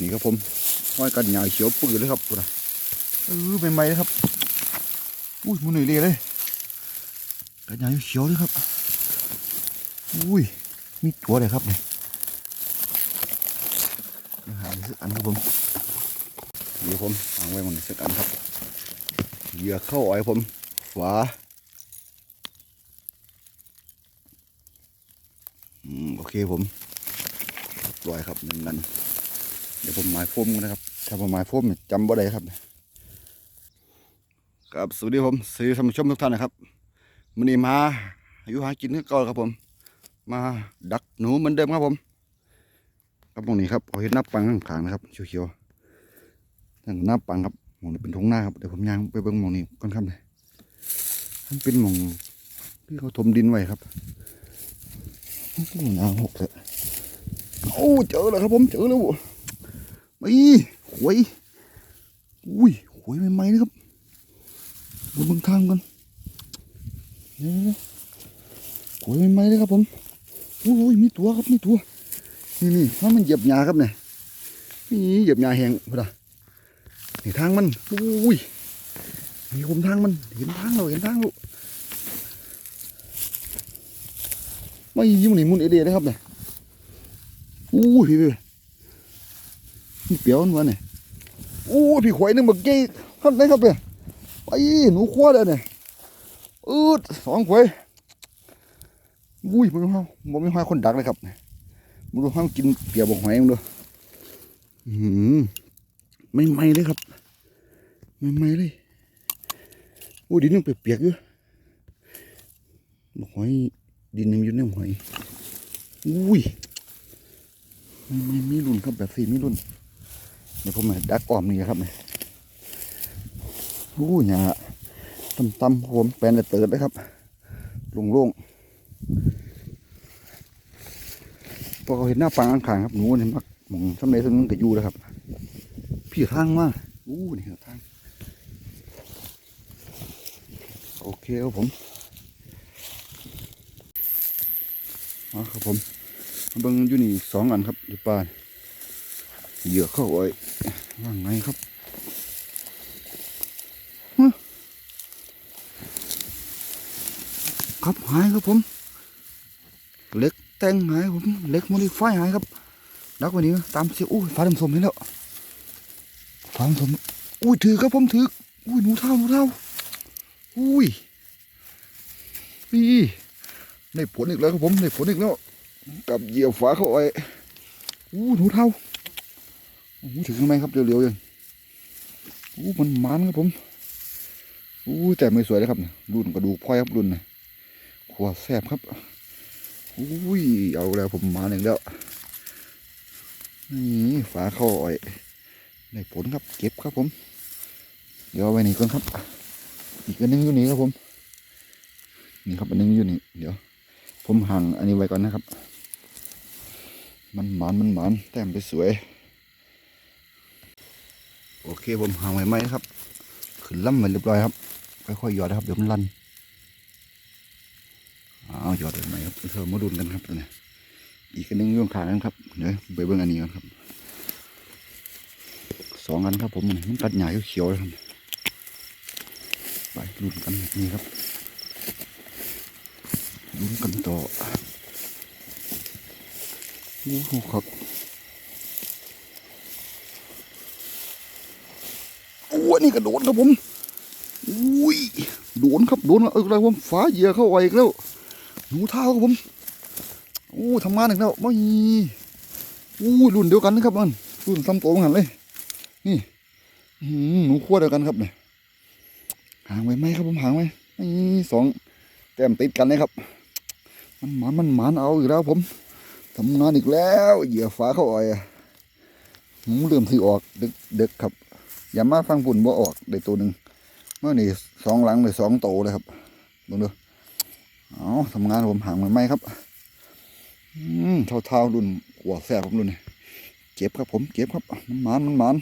นี่ครับผมห้อยกันหยาเขียวปืนเลยครับกูนะเออใหม่ๆเลยครับอุ้ยมันหน่ยเลยเลยกันหยาเขียวเลยครับอุ้ยมีตัวเลยครับเนี่ยหาสักอันครับผมเดี๋ยวผมวางไว้มันสักอันครับเหยื่อเข้าอ้อยผมขวาอืมโอเคผมปล่อยครับหนึ่งนัน เดี๋ยวผมหมายโฟมกันนะครับ ถ้าผมหมายโฟมเนี่ยจำบ่ได้ครับครับสวัสดีผมสวัสดีท่านผู้ชมทุกท่านนะครับมันนี้มาอายุหากินก็ครับผม มาดักหนูเหมือนเดิมครับผม ครับตรงนี้ครับเอาเห็นหน้าปังข้างๆนะครับเขียวๆนั่นหน้าปังครับมองนี้เป็นทงหน้าครับเดี๋ยวผมย่างไปเบิ่งมองนี้ก่อนครับเลยมันเป็นหมองที่เขาถมดินไว้ครับโอ้โหน้ำหกเลยโอ้เจอแล้วครับผมเจอแล้ว ไม่หวยอุ้ยหวยใหม่ๆนะครับดูบนข้างกันนี่หวยใหม่ๆเลยครับผมโอ้ยมีตัวครับมีตัวนี่นี่ถ้ามันเหยียบหญ้าครับเนี่ยนี่เหยียบหญ้าแห้งพอดะนี่ทางมันอุ้ยมีผมทางมันเห็นทางเราเห็นทางเราไม่ยิ้มนี่มุนเอเดียเลยครับเนี่ยอุ้ยพี่ เปียวมันวะเนี่ยโอ้พี่ขวายนึงบักเกี้ท่านไหนครับเนี่ยไปหนูขั้วเลยเนี่ยอืดสองขวายอุ้ยมันรู้ห้ามันไม่ห้าคนดักเลยครับมันรู้ห้ากินเปียกบกหอยมันดูอืมไม่ไหมเลยครับ ไม่ไหมเลยโอ้ดินยังเปียกๆอยู่บกหอยดินยังอยู่ในหอยอุ้ยไมีมีมีรุ่นครับแบบสี่มีรุ่น เดี๋ยวผมมาดักอ้อมนี่ครับเนี่ยโอ้ยหยาตำตำๆผมแปลนเติร์ดเลยครับลงโล่งๆพอเขาเห็นหน้าปังอังขางครับหนูเนี่ยมักหมองสำเร็จสำนึงแต่อยู่แล้วครับ พี่ทางมาอู้นี่ครับทางโอเคครับผมมาครับผมเบิ่งอยู่นี่สองอันครับอยู่ป่าน เหยื่อเข้าไว้ว่าไงครับฮะครับหายครับผมเหล็กแตงหายครับผมเหล็กโมดิไฟหายครับดักไวันนี้ตามเสียอุ้ยฟ้าดำสมเห็นแล้วฟ้าดำสมอุ้ยถือครับผมถืออุ้ยหนูเท่าหนูเท่าอุ้ยนี่ได้ผลอีกแล้วครับผมได้ผลอีกแล้วกับเหยี่ยวฝาเข้าไปอู้หนูเท่า อู้ถึงไหมครับเร็วๆยังอู้มันมันครับผมอู้แต่ไม่สวยเลยครับเนี่ยรุ่นกระดูกพลอยครับรุ่นนี่ยขวดแซ่บครับอุ้ยเอาแล้วผมมาหนึ่งแล้วนี่ฝาเข้าอ้อยได้ผลครับเก็บครับผม เดี๋ยวไว้นี่ก่อนครับ อีกอันนึงอยู่นี่ครับผม นี่ครับอันนึงอยู่นี่เดี๋ยว ผมหั่งอันนี้ไว้ก่อนนะครับ มันหมานมันหมานแต้มไปสวย โอเคผมหางไว้ไหมครับ ขึ้นล่ำไปเรียบร้อยครับ ค่อยๆหยอดนะครับเดี๋ยวมันลั่นเอาหยอดไปไหมครับเธอมาดุนกันครับตัวนี้อีกอันนึงอยุ่ข้างนั้นครับเดี๋ยวไปเบิ่งอันนี้กันครับสองอันครับผมมันกัดใหยาเขียวเลยครับไปดุนกันแบบนี้ครับดุนกันต่อโอ้โหครับ อ้นี่กระโดดครับผมอุ้ยโดนครับโดนเอออะไรผมฟ้าเหยียเข้าไว้อีกแล้วหนูเท้าครับผมโอ้ทำงานอีกแล้วไม่อู้รุ่นเดียวกันนะครับมันรุ่นซ้ำโตเหมือนกันเลย นี่หือหนูขั้วเดียวกันครับเนี่ยห่างไว้ไหมครับผมห่างไว้นี่สองแต้มติดกันเลยครับ มันหมานมันหมานเอาอีกแล้วผมทำงานอีกแล้วเหยื่อฟ้าเข้าอ่อยหมูเริ่มที่ออกเดึกดึกครับ อย่ามาฟังฝุ่นบ่ออกได้ตัวหนึ่งเมื่อนี่สองหลังเลยสองโตเลยครับดูดูเอาทำงานผมห่างมันไหมครับ อืมเท่าๆรุ่นหัวแสบผมรุ่นนี่เก็บครับผมเก็บครับมันมานมันมาน